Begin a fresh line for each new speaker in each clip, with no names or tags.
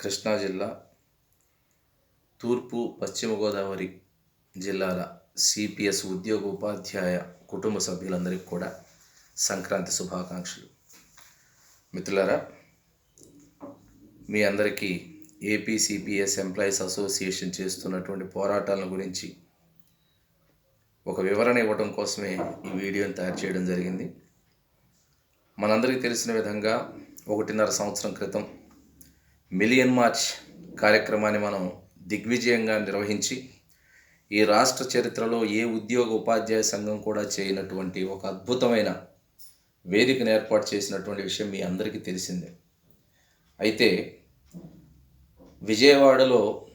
కృష్ణా జిల్లా తూర్పు పశ్చిమ గోదావరి జిల్లాల సిపిఎస్ ఉద్యోగ ఉపాధ్యాయ కుటుంబ సభ్యులందరికీ కూడా సంక్రాంతి శుభాకాంక్షలు. మిత్రులారా మీ అందరికీ ఏపీ సిపిఎస్ ఎంప్లాయీస్ అసోసియేషన్ చేస్తున్నటువంటి పోరాటాల గురించి ఒక వివరణ ఇవ్వడం కోసమే ఈ వీడియోని తయారు చేయడం జరిగింది. మనందరికీ తెలిసిన విధంగా ఒకటిన్నర సంవత్సరం క్రితం మిలియన్ మార్చ్ కార్యక్రమాన్ని మనం దిగ్విజయంగా నిర్వహించి ఈ రాష్ట్ర చరిత్రలో ఏ ఉద్యోగ ఉపాధ్యాయ సంఘం కూడా చేయనటువంటి ఒక అద్భుతమైన వేదికను ఏర్పాటు చేసినటువంటి విషయం మీ అందరికీ తెలిసిందే. అయితే విజయవాడలో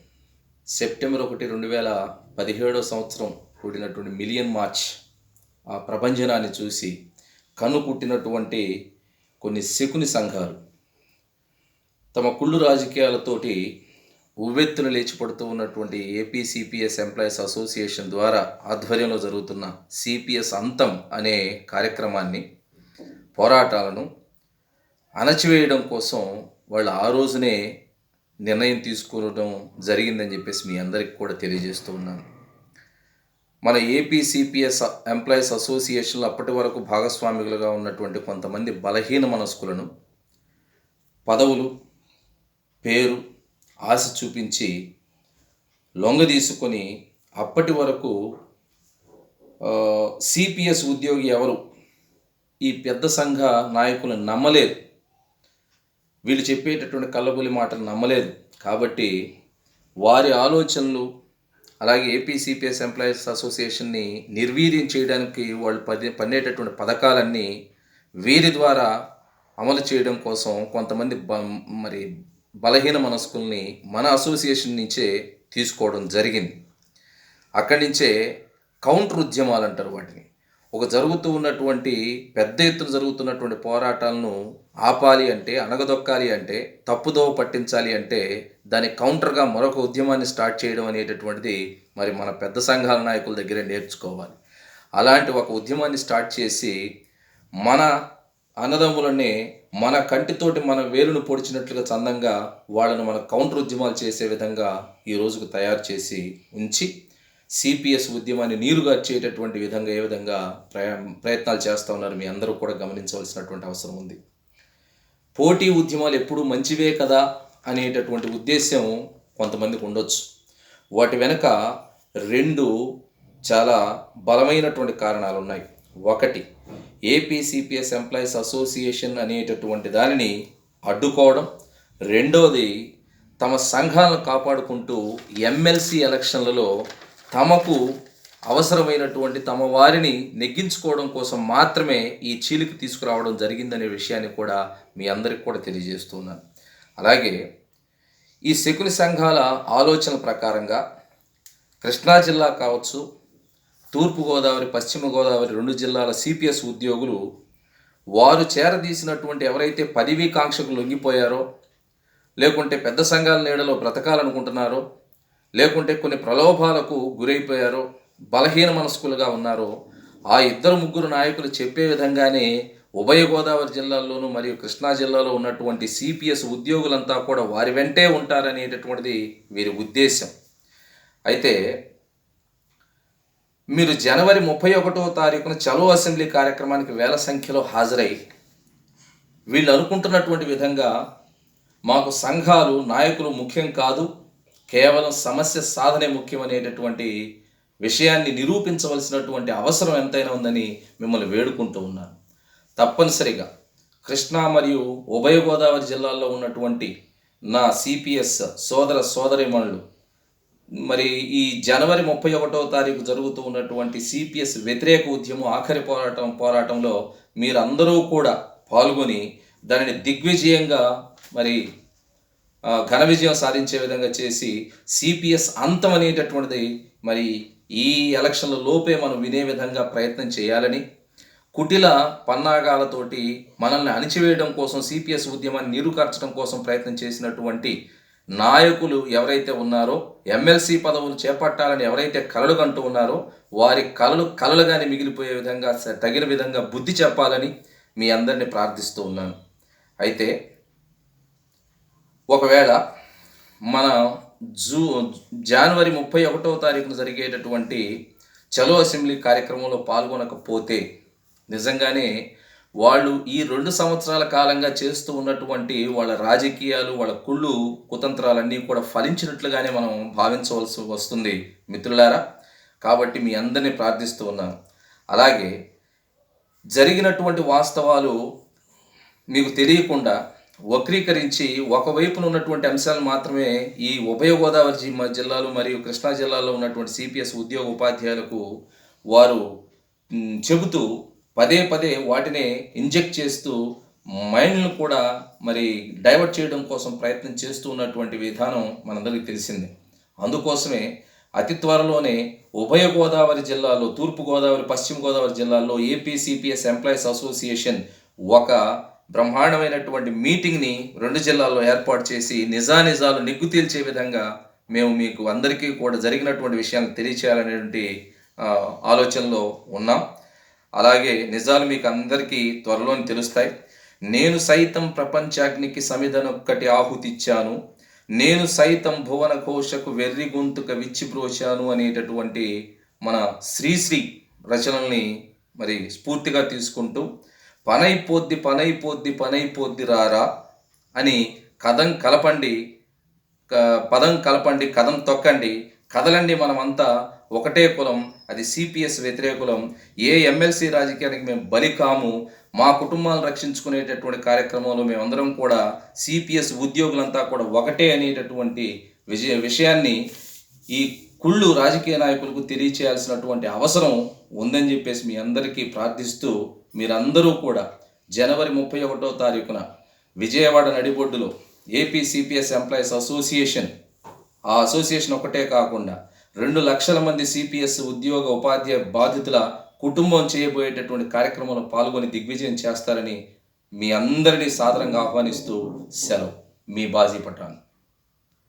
సెప్టెంబర్ ఒకటి రెండు వేల పదిహేడో సంవత్సరం కూడినటువంటి మిలియన్ మార్చ్ ఆ ప్రభంజనాన్ని చూసి కను పుట్టినటువంటి కొన్ని శకుని సంఘాలు. తమ కుళ్ళు రాజకీయాలతోటి ఉవ్వెత్తున లేచిపడుతూ ఉన్నటువంటి ఏపీ సిపిఎస్ ఎంప్లాయీస్ అసోసియేషన్ ద్వారా ఆధ్వర్యంలో జరుగుతున్న సిపిఎస్ అంతం అనే కార్యక్రమాన్ని పోరాటాలను అణచివేయడం కోసం వాళ్ళు ఆ రోజునే నిర్ణయం తీసుకోవడం జరిగిందని చెప్పేసి మీ అందరికీ కూడా తెలియజేస్తూ ఉన్నాను. మన ఏపీ సిపిఎస్ ఎంప్లాయీస్ అసోసియేషన్లో అప్పటి వరకు భాగస్వామికులుగా ఉన్నటువంటి కొంతమంది బలహీన మనస్కులను పదవులు పేరు ఆశ చూపించి లొంగ తీసుకొని అప్పటి వరకు సిపిఎస్ ఉద్యోగి ఎవరు? ఈ పెద్ద సంఘ నాయకులను నమ్మలేదు. వీళ్ళు చెప్పేటటువంటి కళ్ళబొలి మాటలు నమ్మలేదు. కాబట్టి వారి ఆలోచనలు అలాగే ఏపీ సిపిఎస్ ఎంప్లాయీస్ అసోసియేషన్ని నిర్వీర్యం చేయడానికి వాళ్ళు పది పన్నేటటువంటి పథకాలన్నీ వీరి ద్వారా అమలు చేయడం కోసం కొంతమంది మరి బలహీన మనస్కుల్ని మన అసోసియేషన్ నుంచే తీసుకోవడం జరిగింది. అక్కడి నుంచే కౌంటర్ ఉద్యమాలు అంటారు వాటిని. ఒక జరుగుతూ ఉన్నటువంటి పెద్ద ఎత్తున జరుగుతున్నటువంటి పోరాటాలను ఆపాలి అంటే అణగదొక్కాలి అంటే తప్పుదోవ పట్టించాలి అంటే దాని కౌంటర్గా మరొక ఉద్యమాన్ని స్టార్ట్ చేయడం అనేటటువంటిది మరి మన పెద్ద సంఘాల నాయకుల దగ్గరే నేర్చుకోవాలి. అలాంటి ఒక ఉద్యమాన్ని స్టార్ట్ చేసి మన అన్నదమ్ములని మన కంటితోటి మన వేలును పొడిచినట్లుగా చందంగా వాళ్ళను మన కౌంటర్ ఉద్యమాలు చేసే విధంగా ఈ రోజుకు తయారు చేసి ఉంచి సిపిఎస్ ఉద్యమాన్ని నీరుగార్చేటటువంటి విధంగా ఏ విధంగా ప్రయా ప్రయత్నాలు చేస్తూ ఉన్నారు మీ అందరూ కూడా గమనించవలసినటువంటి అవసరం ఉంది. పోటీ ఉద్యమాలు ఎప్పుడూ మంచివే కదా అనేటటువంటి ఉద్దేశం కొంతమందికి ఉండొచ్చు. వాటి వెనుక రెండు చాలా బలమైనటువంటి కారణాలు ఉన్నాయి ఒకటి ఏపీసీపీఎస్ ఎంప్లాయీస్ అసోసియేషన్ అనేటటువంటి దానిని అడ్డుకోవడం. రెండవది తమ సంఘాలను కాపాడుకుంటూ ఎమ్మెల్సీ ఎలక్షన్లలో తమకు అవసరమైనటువంటి తమ వారిని నెగ్గించుకోవడం కోసం మాత్రమే ఈ చీలికి తీసుకురావడం జరిగిందనే విషయాన్ని కూడా మీ అందరికి కూడా తెలియజేస్తున్నాను. అలాగే ఈ శకుని సంఘాల ఆలోచన ప్రకారంగా కృష్ణా జిల్లా కావచ్చు తూర్పుగోదావరి పశ్చిమ గోదావరి రెండు జిల్లాల సిపిఎస్ ఉద్యోగులు వారు చేరదీసినటువంటి ఎవరైతే పదవీ కాంక్షకు లొంగిపోయారో లేకుంటే పెద్ద సంఘాల నీడలో బ్రతకాలనుకుంటున్నారో లేకుంటే కొన్ని ప్రలోభాలకు గురైపోయారో బలహీన మనస్కులుగా ఉన్నారో ఆ ఇద్దరు ముగ్గురు నాయకులు చెప్పే విధంగానే ఉభయ గోదావరి జిల్లాల్లోనూ మరియు కృష్ణా జిల్లాలో ఉన్నటువంటి సిపిఎస్ ఉద్యోగులంతా కూడా వారి వెంటే ఉంటారనేటటువంటిది వీరి ఉద్దేశం అయితే మీరు జనవరి ముప్పై ఒకటో తారీఖున చలో అసెంబ్లీ కార్యక్రమానికి వేల సంఖ్యలో హాజరై వీళ్ళు అనుకుంటున్నటువంటి విధంగా మాకు సంఘాలు నాయకులు ముఖ్యం కాదు కేవలం సమస్య సాధనే ముఖ్యమనేటటువంటి విషయాన్ని నిరూపించవలసినటువంటి అవసరం ఎంతైనా ఉందని మిమ్మల్ని వేడుకుంటూ ఉన్నాను. తప్పనిసరిగా కృష్ణా మరియు ఉభయ గోదావరి జిల్లాల్లో ఉన్నటువంటి నా సిపిఎస్ సోదర సోదరిమణులు మరి ఈ జనవరి ముప్పై ఒకటో తారీఖు జరుగుతూ ఉన్నటువంటి సిపిఎస్ వ్యతిరేక ఉద్యమం ఆఖరి పోరాటం పోరాటంలో మీరందరూ కూడా పాల్గొని దానిని దిగ్విజయంగా మరి ఘన విజయం సాధించే విధంగా చేసి సిపిఎస్ అంతం అనేటటువంటిది మరి ఈ ఎలక్షన్ల లోపే మనం వినే విధంగా ప్రయత్నం చేయాలని కుటిల పన్నాగాలతోటి మనల్ని అణిచివేయడం కోసం సిపిఎస్ ఉద్యమాన్ని నీరుకార్చడం కోసం ప్రయత్నం చేసినటువంటి నాయకులు ఎవరైతే ఉన్నారో ఎమ్మెల్సీ పదవులు చేపట్టాలని ఎవరైతే కలలు కంటూ ఉన్నారో వారి కలలు కలలుగానే మిగిలిపోయే విధంగా తగిన విధంగా బుద్ధి చెప్పాలని మీ అందరిని ప్రార్థిస్తూ ఉన్నాను. అయితే ఒకవేళ మన జూ జనవరి ముప్పై ఒకటవ తారీఖున జరిగేటటువంటి చలో అసెంబ్లీ కార్యక్రమంలో పాల్గొనకపోతే నిజంగానే వాళ్ళు ఈ రెండు సంవత్సరాల కాలంగా చేస్తూ ఉన్నటువంటి వాళ్ళ రాజకీయాలు వాళ్ళ కుళ్ళు కుతంత్రాలన్నీ కూడా ఫలించినట్లుగానే మనం భావించవలసి వస్తుంది మిత్రులారా. కాబట్టి మీ అందరినీ ప్రార్థిస్తూ ఉన్నాను. అలాగే జరిగినటువంటి వాస్తవాలు మీకు తెలియకుండా వక్రీకరించి ఒకవైపున ఉన్నటువంటి అంశాలు మాత్రమే ఈ ఉభయ గోదావరి జిల్లాలు మరియు కృష్ణా జిల్లాలో ఉన్నటువంటి సిపిఎస్ ఉద్యోగ ఉపాధ్యాయులకు వారు చెబుతూ పదే పదే వాటిని ఇంజెక్ట్ చేస్తూ మైండ్ను కూడా మరి డైవర్ట్ చేయడం కోసం ప్రయత్నం చేస్తూ ఉన్నటువంటి విధానం మనందరికీ తెలిసిందే. అందుకోసమే అతి త్వరలోనే ఉభయ గోదావరి జిల్లాలో తూర్పు గోదావరి పశ్చిమ గోదావరి జిల్లాల్లో ఏపీసీపీఎస్ ఎంప్లాయీస్ అసోసియేషన్ ఒక బ్రహ్మాండమైనటువంటి మీటింగ్ని రెండు జిల్లాల్లో ఏర్పాటు చేసి నిజానిజాలు నిగ్గు తేల్చే విధంగా మేము మీకు అందరికీ కూడా జరిగినటువంటి విషయాన్ని తెలియచేయాలనేటువంటి ఆలోచనలో ఉన్నాం. అలాగే నిజాలు మీకు అందరికీ త్వరలోనే తెలుస్తాయి. నేను సైతం ప్రపంచాగ్నికి సమిధనొక్కటి ఆహుతిచ్చాను. నేను సైతం భువన ఘోషకు వెర్రి గొంతుక విచ్చిబ్రోచాను అనేటటువంటి మన శ్రీశ్రీ రచనల్ని మరి స్ఫూర్తిగా తీసుకుంటూ పనైపోద్ది పనైపోద్ది పనైపోద్ది రారా అని కథం కలపండి క- పదం కలపండి కథం తొక్కండి కదలండి మనమంతా ఒకటే కులం అది సిపిఎస్ వ్యతిరేకులం ఏ ఎమ్మెల్సీ రాజకీయానికి మేము బలి కాము మా కుటుంబాలను రక్షించుకునేటటువంటి కార్యక్రమంలో మేమందరం కూడా సిపిఎస్ ఉద్యోగులంతా కూడా ఒకటే అనేటటువంటి విజయ విషయాన్ని ఈ కుళ్ళు రాజకీయ నాయకులకు తెలియచేయాల్సినటువంటి అవసరం ఉందని చెప్పేసి మీ అందరికీ ప్రార్థిస్తూ మీరందరూ కూడా జనవరి ముప్పై ఒకటో తారీఖున విజయవాడ నడిబొడ్డులో ఏపీ సిపిఎస్ ఎంప్లాయీస్ అసోసియేషన్ ఆ అసోసియేషన్ ఒకటే కాకుండా రెండు లక్షల మంది సిపిఎస్ ఉద్యోగ ఉపాధ్యాయ బాధితుల కుటుంబం చేయబోయేటటువంటి కార్యక్రమంలో పాల్గొని దిగ్విజయం చేస్తారని మీ అందరినీ సాదరంగా ఆహ్వానిస్తూ సెలవు. మీ బాజీ పట్టాను